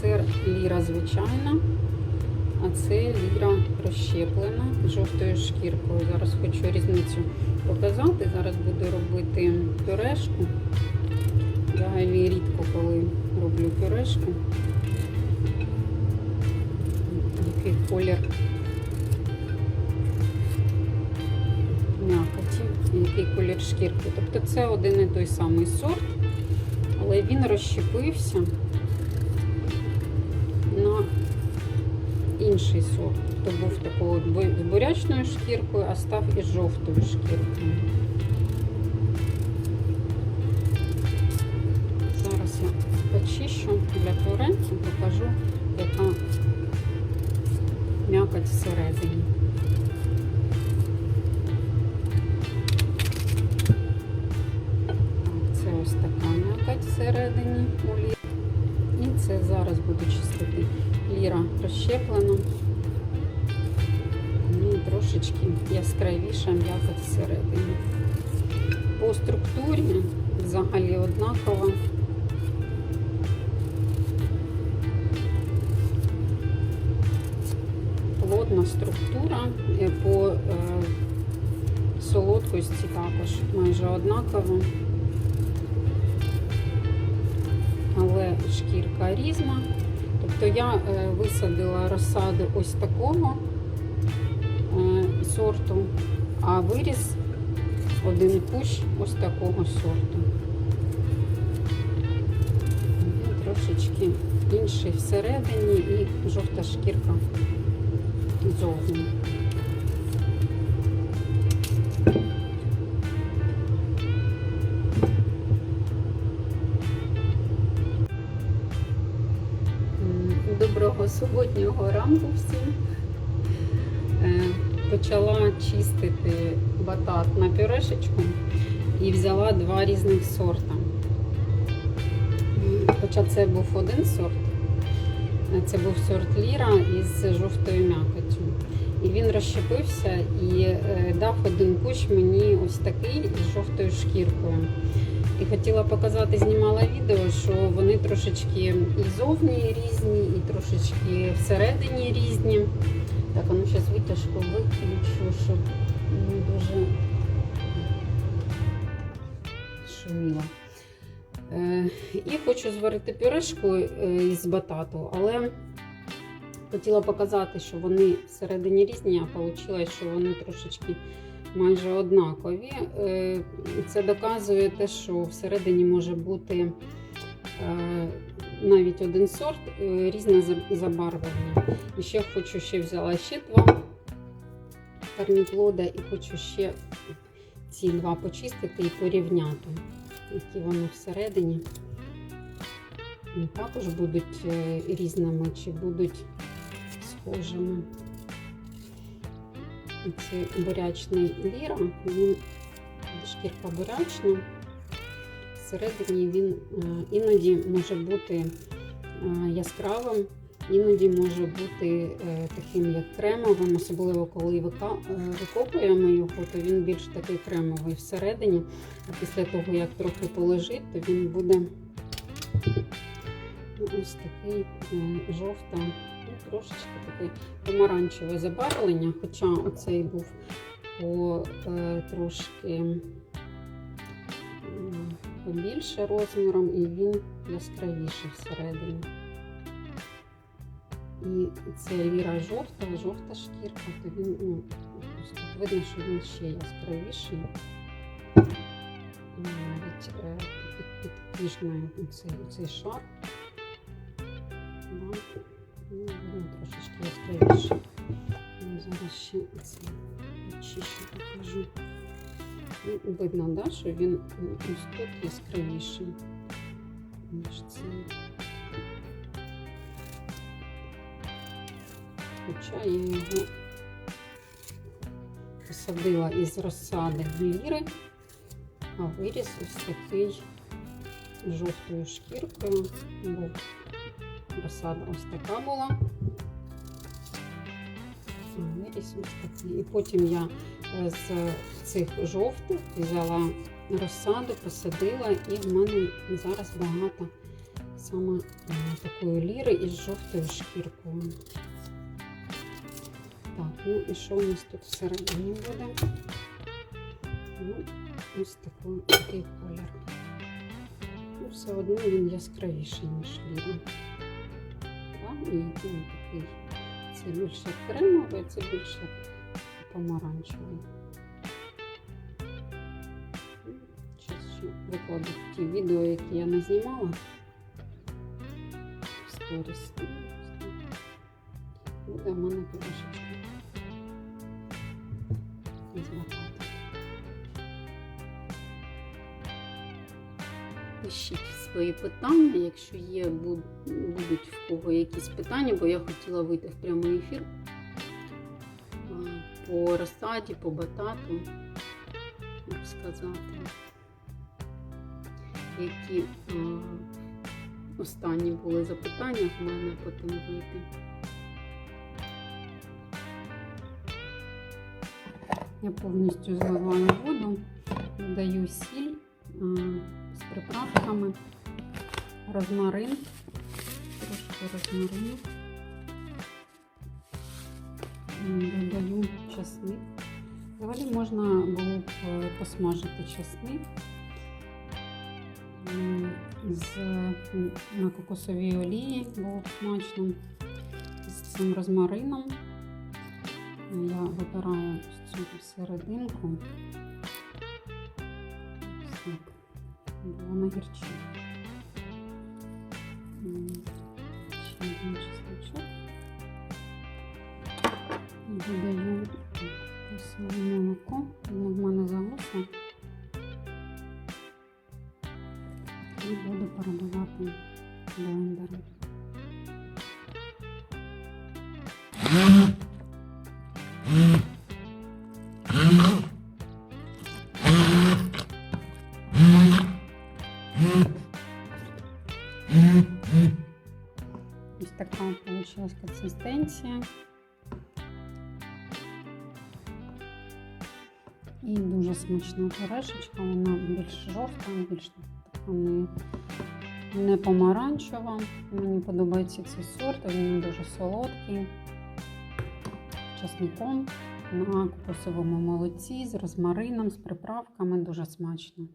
це ліра звичайна, а це ліра розщеплена з жовтою шкіркою. Зараз хочу різницю показати. Зараз буду робити пюрешку. Взагалі рідко коли роблю пюрешку. Який колір м'якоті, який колір шкірки. Тобто це один і той самий сорт, але він розщепився інший сорт. Тобто був такою з бурячною шкіркою, а став із жовтою шкіркою. Зараз я почищу для і покажу, яка м'якоть всередині. Так, це ось така м'якоть всередині. І це зараз буду чистити. Ліра розщеплена. Ну, трошечки яскравіша м'якоть всередині. По структурі взагалі однакова. Плотна структура по е, солодкості також майже однакова. Шкірка різна. Тобто я е, висадила розсаду ось такого е, сорту, а виріс один кущ ось такого сорту. Трошечки інший всередині і жовта шкірка зовні. Суботнього ранку всім. Е, Почала чистити батат на пюрешечку і взяла два різних сорта. Хоча це був один сорт, це був сорт ліра із жовтою м'якоттю. І він розщепився і е, дав один кущ мені ось такий з жовтою шкіркою. І хотіла показати, знімала відео, що вони трошечки і зовні різні, і трошечки всередині різні. Так, а ну зараз витяжку виключу, щоб не дуже шуміло. Е, і хочу зварити пюрешку е, із батату, але хотіла показати, що вони всередині різні, а вийшло, що вони трошечки майже однакові. Е, Це доказує те, що всередині може бути е, навіть один сорт, е, різне забарвлення. І ще хочу ще взяла ще два корніплода і хочу ще ці два почистити і порівняти, які вони всередині. І також будуть різними чи будуть схожими. І Це бурячний ліра, він шкірка бурячна. Всередині він е, іноді може бути е, яскравим, іноді може бути е, таким як кремовим, особливо коли викопуємо його, то він більш такий кремовий всередині. А після того, як трохи полежить, то він буде ну, ось такий жовта, ну, трошечки таке помаранчеве забарвлення, хоча оцей був по е, трошки побільше розміром і він яскравіший всередині. І це ліра жовта, жовта шкірка, то він ну, тут видно, що він ще яскравіший. Навіть е, під, підпіжною цей, цей шар. Да. Ну, видно трошечки яскравіший. Ну, Зараз ще це чище покажу. Ну, видно, да, що він ось тут яскравіший, ніж цей. Хоча я його посадила із розсади гліри, а виріс ось такий жовтою шкіркою. Розсада ось така була. І потім я е, з цих жовтих взяла розсаду, посадила, і в мене зараз багато саме е, такої ліри із жовтою шкіркою. Так, ну і що у нас тут всередині буде? Ну, ось такий, такий колір. Ну, все одно він яскравіший, ніж ліра. І він такий. Це більше кремовий, це більше помаранчевий. Зараз викладу ті відео, які я не знімала. В сторіс. Буде в мене пирожечки. Пишіть свої питання, якщо є, будуть в кого якісь питання, бо я хотіла вийти в прямий ефір по розсаді, по батату, як сказати, які останні були запитання в мене, потім вийти. Я повністю зливаю воду, додаю сіль з приправками, розмарин, трошки розмарину. Додаю часник. Взагалі можна було б е, посмажити часник з, на кокосовій олії, було б смачно з цим розмарином. Я вибираю цю серединку. Так. Бо вона гірчить. М, Ще один чесночок. І додаю кисле молоко. Воно в мене загусло. І буду перебивати блендером. Ось така вийшла консистенція. І дуже смачна пюрешечка, вона більш жовта, більш така не, не помаранчева. Мені подобається цей сорт, він дуже солодкий. Часником на кокосовому молоці з розмарином, з приправками дуже смачно.